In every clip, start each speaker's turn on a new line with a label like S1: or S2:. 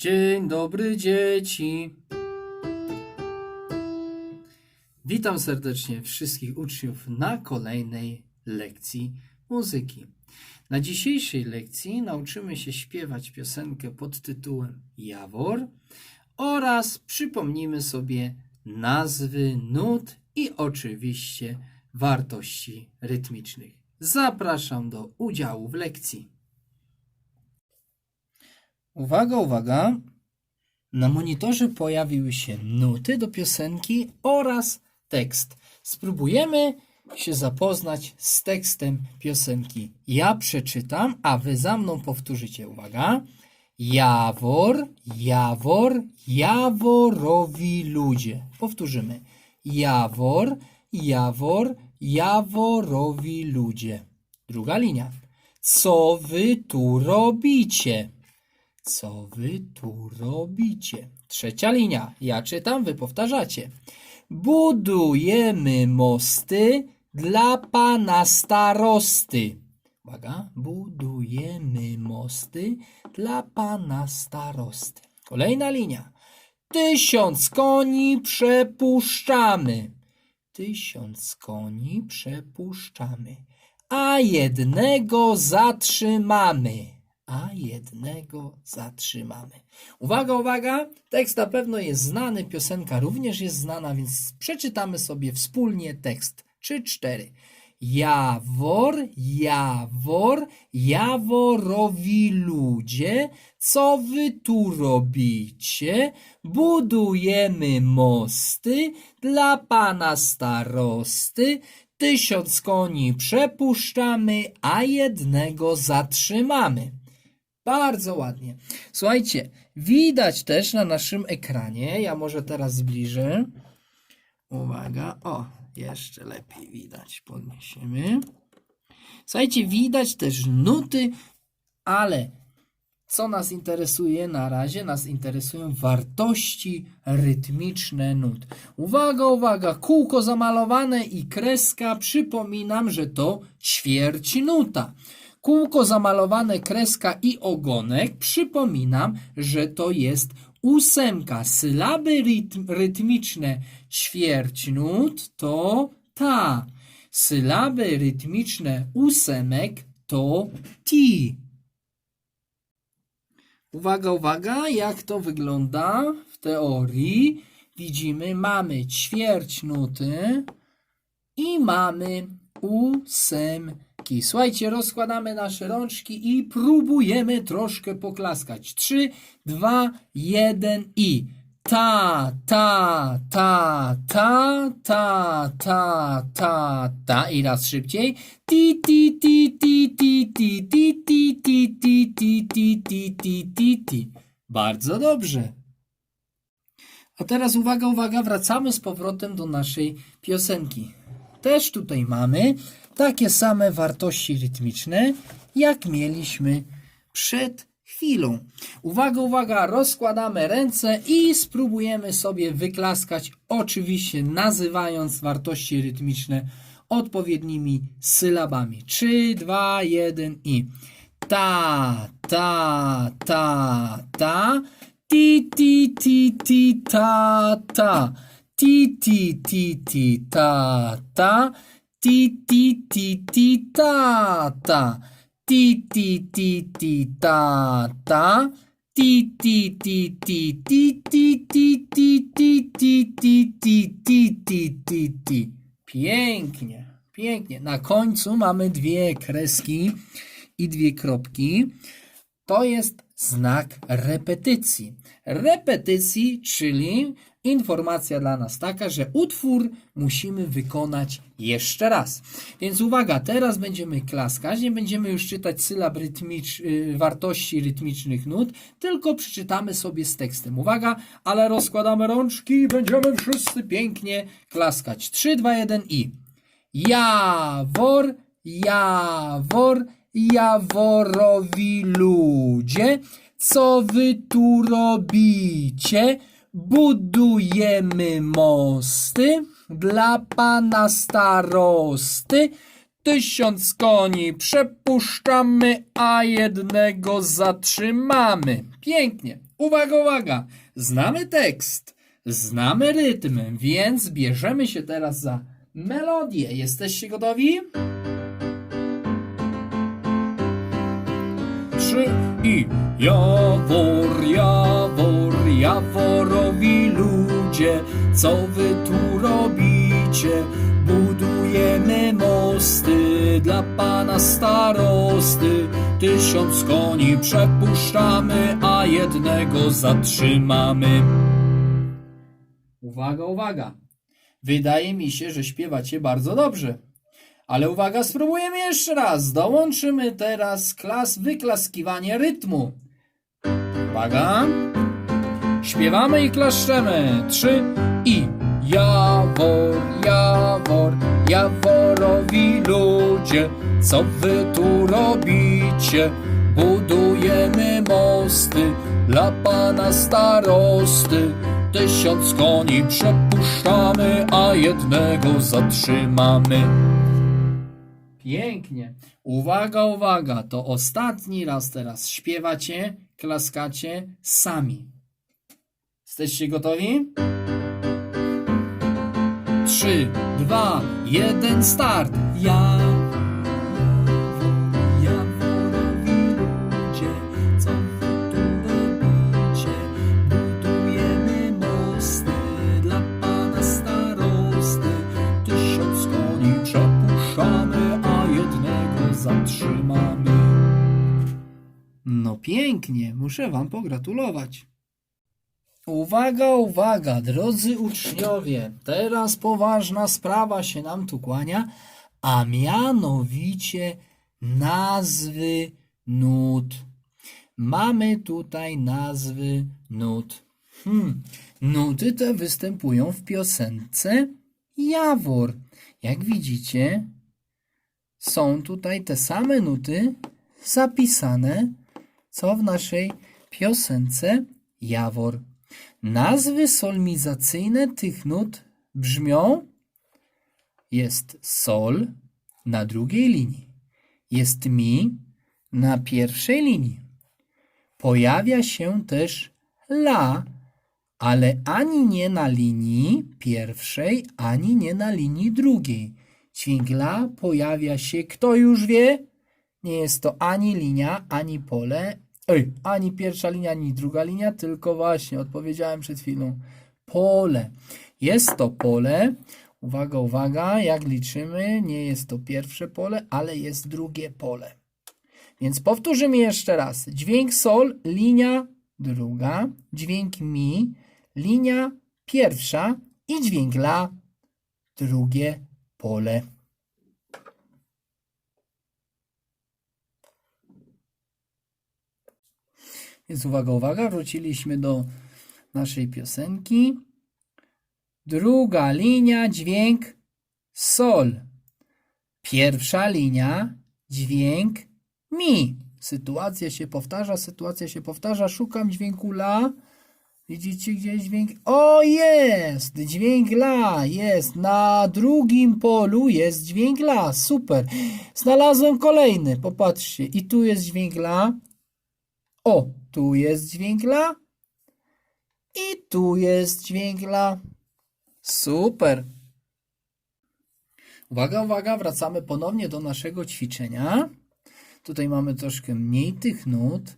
S1: Dzień dobry, dzieci. Witam serdecznie wszystkich uczniów na kolejnej lekcji muzyki. Na dzisiejszej lekcji nauczymy się śpiewać piosenkę pod tytułem Jawor oraz przypomnimy sobie nazwy nut i oczywiście wartości rytmicznych. Zapraszam do udziału w lekcji. Uwaga, uwaga. Na monitorze pojawiły się nuty do piosenki oraz tekst. Spróbujemy się zapoznać z tekstem piosenki. Ja przeczytam, a wy za mną powtórzycie. Uwaga. Jawor, jawor, jaworowi ludzie. Powtórzymy. Jawor, jawor, jaworowi ludzie. Druga linia. Co wy tu robicie? Co wy tu robicie? Trzecia linia. Ja czytam, wy powtarzacie. Budujemy mosty dla pana starosty. Uwaga. Budujemy mosty dla pana starosty. Kolejna linia. Tysiąc koni przepuszczamy. Tysiąc koni przepuszczamy. A jednego zatrzymamy a jednego zatrzymamy. Uwaga, uwaga, tekst na pewno jest znany, piosenka również jest znana, więc przeczytamy sobie wspólnie tekst. Trzy, cztery. Jawor, jawor, jaworowi ludzie, co wy tu robicie? Budujemy mosty dla pana starosty, tysiąc koni przepuszczamy, a jednego zatrzymamy. Bardzo ładnie. Słuchajcie, widać też na naszym ekranie, ja może teraz zbliżę. Uwaga, o, jeszcze lepiej widać, podniesiemy. Słuchajcie, widać też nuty, ale co nas interesuje na razie? Nas interesują wartości rytmiczne nut. Uwaga, uwaga, kółko zamalowane i kreska. Przypominam, że to ćwierć nuta. Kółko zamalowane, kreska i ogonek. Przypominam, że to jest ósemka. Sylaby rytm, rytmiczne ćwierć nut to ta. Sylaby rytmiczne ósemek to ti. Uwaga, uwaga, jak to wygląda w teorii? Widzimy, mamy ćwierć nuty i mamy Słuchajcie, rozkładamy nasze rączki i próbujemy troszkę poklaskać. Trzy, dwa, jeden i ta, ta, ta, ta, ta, ta, ta, ta i raz szybciej. Ti, ti, ti, ti, ti, ti, ti, ti, ti, ti, ti, ti, ti, ti, ti, ti. Bardzo dobrze. A teraz uwaga, uwaga, wracamy z powrotem do naszej piosenki. Też tutaj mamy takie same wartości rytmiczne, jak mieliśmy przed chwilą. Uwaga, uwaga, rozkładamy ręce i spróbujemy sobie wyklaskać, oczywiście nazywając wartości rytmiczne odpowiednimi sylabami. 3, 2, 1 i ta, ta, ta, ta, ti, ti, ti, ti, ta, ta, ti, ti, ti, ti, ta, ta, ti, ti, ti, ti, ta, ta, ti, ti, ti, ti, ta, ta, ti, ti, ti, ti, ti, ti, ti, ti, ti, ti, ti, ti, ti, ti, ti, ti. Pięknie, pięknie. Na końcu mamy dwie kreski i dwie kropki. To jest znak repetycji. Repetycji, czyli informacja dla nas taka, że utwór musimy wykonać jeszcze raz. Więc uwaga, teraz będziemy klaskać, nie będziemy już czytać sylab rytmicz, y, wartości rytmicznych nut, tylko przeczytamy sobie z tekstem. Uwaga, ale rozkładamy rączki i będziemy wszyscy pięknie klaskać. 3, 2, 1 i Jawor, jawor, jaworowi ludzie, co wy tu robicie? Budujemy mosty dla pana starosty, Tysiąc koni przepuszczamy, a jednego zatrzymamy. Pięknie. Uwaga, uwaga. Znamy tekst, znamy rytm, więc bierzemy się teraz za melodię. Jesteście gotowi? Trzy i Jawor, Jawor, Jaworowi ludzie, co wy tu robicie? Budujemy mosty dla pana starosty. Tysiąc koni przepuszczamy, a jednego zatrzymamy. Uwaga, uwaga. Wydaje mi się, że śpiewacie bardzo dobrze. Ale uwaga, spróbujemy jeszcze raz. Dołączymy teraz klas wyklaskiwanie rytmu. Uwaga. Śpiewamy i klaszczemy. Trzy i Jawor, Jawor, Jaworowi ludzie, co wy tu robicie? Budujemy mosty dla pana starosty. Tysiąc koni przepuszczamy, a jednego zatrzymamy. Pięknie. Uwaga, uwaga, to ostatni raz teraz śpiewacie, klaskacie sami. Jesteście gotowi? Trzy, dwa, jeden, start. Ja, zatrzymamy. No pięknie, muszę wam pogratulować. Uwaga, uwaga, drodzy uczniowie, teraz poważna sprawa się nam tu kłania, a mianowicie nazwy nut. Mamy tutaj nazwy nut. Hmm. Nuty te występują w piosence Jawor. Jak widzicie, są tutaj te same nuty zapisane, co w naszej piosence Jawor. Nazwy solmizacyjne tych nut brzmią jest sol na drugiej linii, jest mi na pierwszej linii. Pojawia się też la, ale ani nie na linii pierwszej, ani nie na linii drugiej. Dźwięk la pojawia się, kto już wie? Nie jest to ani linia, ani pole, Ej, ani pierwsza linia, ani druga linia, tylko właśnie odpowiedziałem przed chwilą. Pole. Jest to pole. Uwaga, uwaga, jak liczymy, nie jest to pierwsze pole, ale jest drugie pole. Więc powtórzymy jeszcze raz. Dźwięk sol, linia druga, dźwięk mi, linia pierwsza i dźwięk la, drugie pole. Więc uwaga, uwaga, wróciliśmy do naszej piosenki. Druga linia, dźwięk sol. Pierwsza linia, dźwięk mi. Sytuacja się powtarza, sytuacja się powtarza. Szukam dźwięku la. Widzicie gdzieś dźwięk? O, jest! Dźwięk la jest. Na drugim polu jest dźwięk la. Super. Znalazłem kolejny. Popatrzcie. I tu jest dźwięk la. O, tu jest dźwięk la. I tu jest dźwięk la. Super. Uwaga, uwaga, wracamy ponownie do naszego ćwiczenia. Tutaj mamy troszkę mniej tych nut.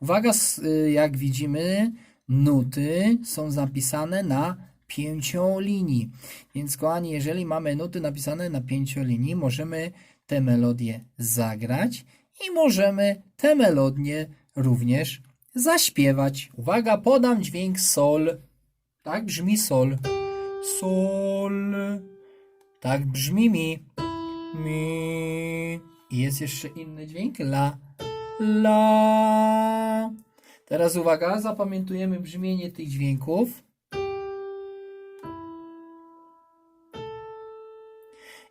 S1: Uwaga, y, jak widzimy, nuty są zapisane na pięciolinii. Więc kochani, jeżeli mamy nuty napisane na pięciolinii, możemy te melodie zagrać i możemy te melodie również zaśpiewać. Uwaga, podam dźwięk sol. Tak brzmi sol. Sol. Tak brzmi mi. Mi. I jest jeszcze inny dźwięk. La. La. Teraz uwaga, zapamiętujemy brzmienie tych dźwięków.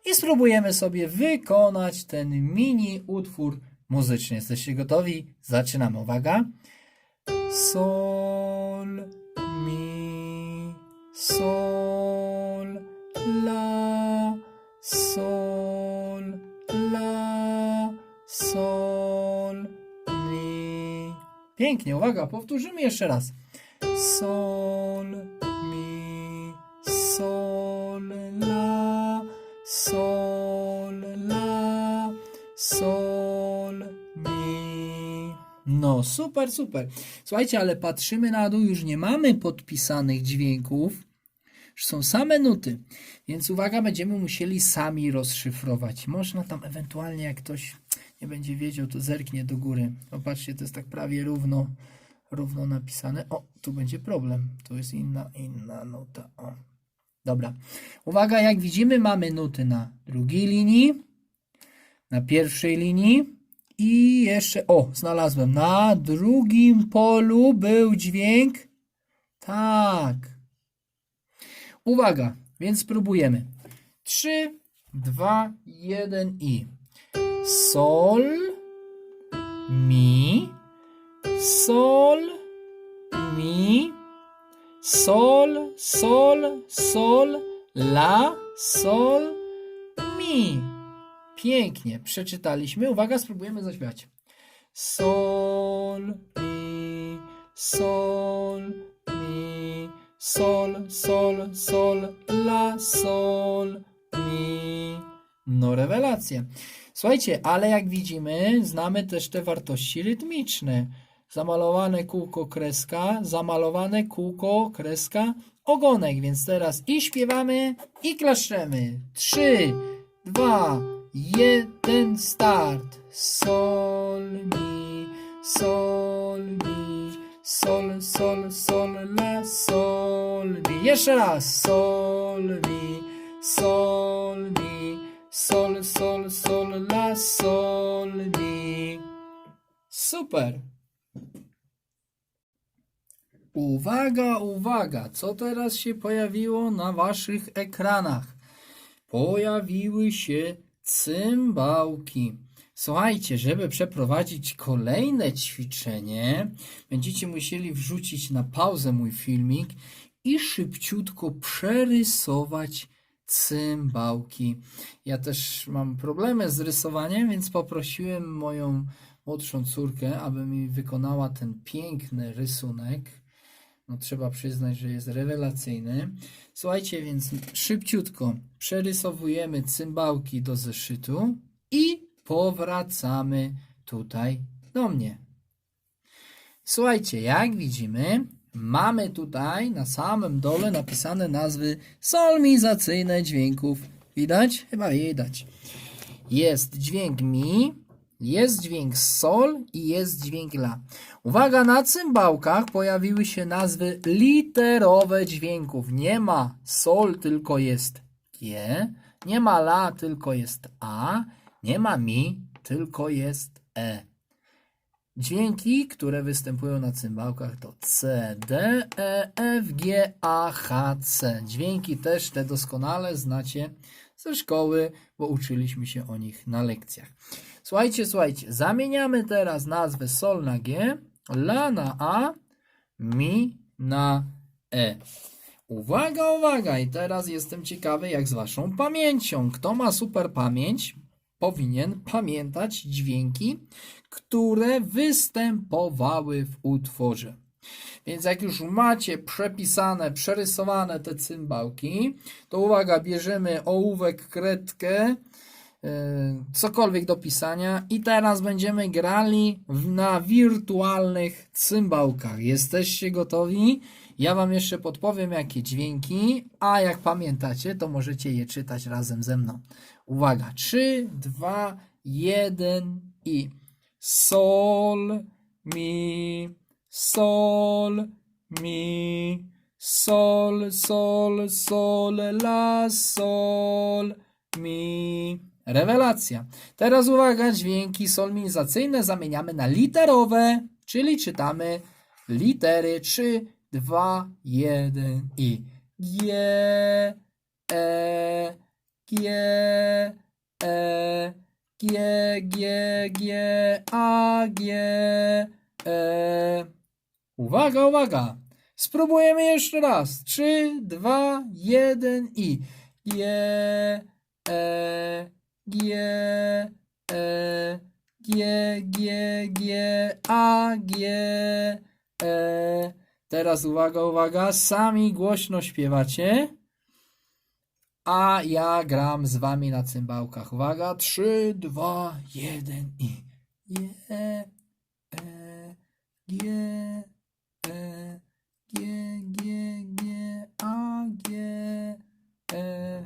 S1: I spróbujemy sobie wykonać ten mini utwór muzycznie. Jesteście gotowi? Zaczynamy. Uwaga. Sol, mi, sol, la, sol, la, sol, mi. Pięknie, uwaga, powtórzymy jeszcze raz. Sol, Super, super. Słuchajcie, ale patrzymy na dół, już nie mamy podpisanych dźwięków, już są same nuty, więc uwaga, będziemy musieli sami rozszyfrować. Można tam ewentualnie, jak ktoś nie będzie wiedział, to zerknie do góry. Popatrzcie, to jest tak prawie równo, równo napisane. O, tu będzie problem. Tu jest inna, inna nuta. O. Dobra. Uwaga, jak widzimy, mamy nuty na drugiej linii, na pierwszej linii i jeszcze, o, znalazłem. Na drugim polu był dźwięk. Tak. Uwaga, więc spróbujemy. 3, 2, 1 i sol, mi, sol, mi, sol, sol, sol, la, sol, mi. Pięknie, przeczytaliśmy. Uwaga, spróbujemy zaśpiewać. Sol, mi, sol, mi, sol, sol, sol, la, sol, mi. No rewelacja. Słuchajcie, ale jak widzimy, znamy też te wartości rytmiczne. Zamalowane kółko, kreska, zamalowane kółko, kreska, ogonek. Więc teraz i śpiewamy, i klaszczemy. Trzy, dwa, jeden, start. Sol, mi, sol, mi, sol, sol, sol, la, sol, mi. Jeszcze raz. Sol, mi, sol, mi, sol, sol, sol, la, sol, mi. Super. Uwaga, uwaga, co teraz się pojawiło na waszych ekranach? Pojawiły się cymbałki. Słuchajcie, żeby przeprowadzić kolejne ćwiczenie, będziecie musieli wrzucić na pauzę mój filmik i szybciutko przerysować cymbałki. Ja też mam problemy z rysowaniem, więc poprosiłem moją młodszą córkę, aby mi wykonała ten piękny rysunek. No trzeba przyznać, że jest rewelacyjny. Słuchajcie, więc szybciutko przerysowujemy cymbałki do zeszytu i powracamy tutaj do mnie. Słuchajcie, jak widzimy, mamy tutaj na samym dole napisane nazwy solmizacyjne dźwięków. Widać? Chyba widać. Jest dźwięk mi, jest dźwięk sol i jest dźwięk la. Uwaga, na cymbałkach pojawiły się nazwy literowe dźwięków. Nie ma sol, tylko jest G. Nie ma la, tylko jest A. Nie ma mi, tylko jest E. Dźwięki, które występują na cymbałkach to C, D, E, F, G, A, H, C. Dźwięki też te doskonale znacie ze szkoły, bo uczyliśmy się o nich na lekcjach. Słuchajcie, słuchajcie, zamieniamy teraz nazwę sol na G, la na A, mi na E. Uwaga, uwaga, i teraz jestem ciekawy jak z waszą pamięcią. Kto ma super pamięć, powinien pamiętać dźwięki, które występowały w utworze. Więc jak już macie przepisane, przerysowane te cymbałki, to uwaga, bierzemy ołówek, kredkę, cokolwiek do pisania i teraz będziemy grali na wirtualnych cymbałkach. Jesteście gotowi? Ja wam jeszcze podpowiem jakie dźwięki, a jak pamiętacie, to możecie je czytać razem ze mną. Uwaga, 3, 2, 1 i sol, mi, sol, mi, sol, sol, sol, la, sol, mi. Rewelacja. Teraz uwaga, dźwięki solmizacyjne zamieniamy na literowe, czyli czytamy litery 3, 2, 1 i G, E, G, E, G, G, G, A, G, E. Uwaga, uwaga! Spróbujemy jeszcze raz. 3, 2, 1 i G, E, G, E, G, G, G, A, G, E. Teraz uwaga, uwaga, sami głośno śpiewacie. A ja gram z wami na cymbałkach. Uwaga, 3, 2, 1 i G, E, G, E, G, G, G, A, G, E.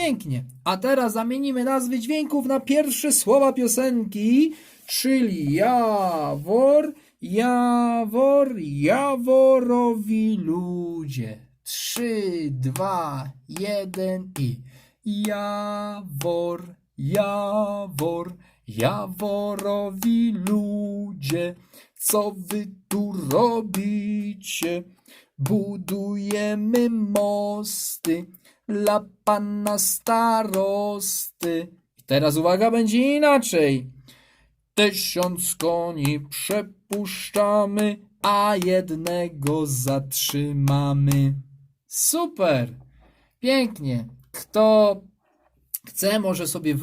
S1: Pięknie. A teraz zamienimy nazwy dźwięków na pierwsze słowa piosenki, czyli Jawor, Jawor, Jaworowi ludzie. Trzy, dwa, jeden i Jawor, Jawor, Jaworowi ludzie. Co wy tu robicie? Budujemy mosty dla pana starosty. I teraz uwaga, będzie inaczej. Tysiąc koni przepuszczamy, a jednego zatrzymamy. Super! Pięknie. Kto chce, może sobie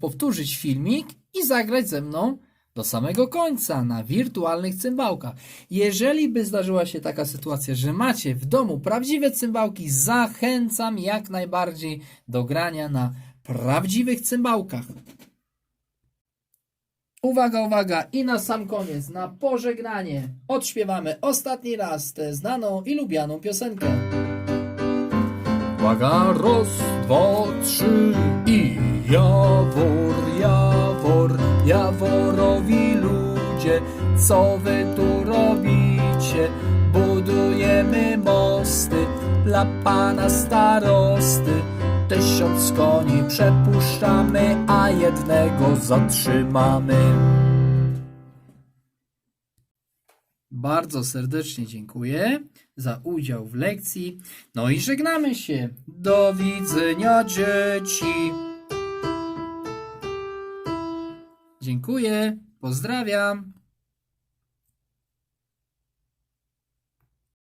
S1: powtórzyć filmik i zagrać ze mną do samego końca na wirtualnych cymbałkach. Jeżeli by zdarzyła się taka sytuacja, że macie w domu prawdziwe cymbałki, zachęcam jak najbardziej do grania na prawdziwych cymbałkach. Uwaga, uwaga, i na sam koniec, na pożegnanie, odśpiewamy ostatni raz tę znaną i lubianą piosenkę. Uwaga, raz, dwa, trzy i Jawor, Jawor, Jaworowi ludzie, co wy tu robicie? Budujemy mosty dla pana starosty. Tysiąc koni przepuszczamy, a jednego zatrzymamy. Bardzo serdecznie dziękuję za udział w lekcji. No i żegnamy się. Do widzenia, dzieci. Dziękuję. Pozdrawiam.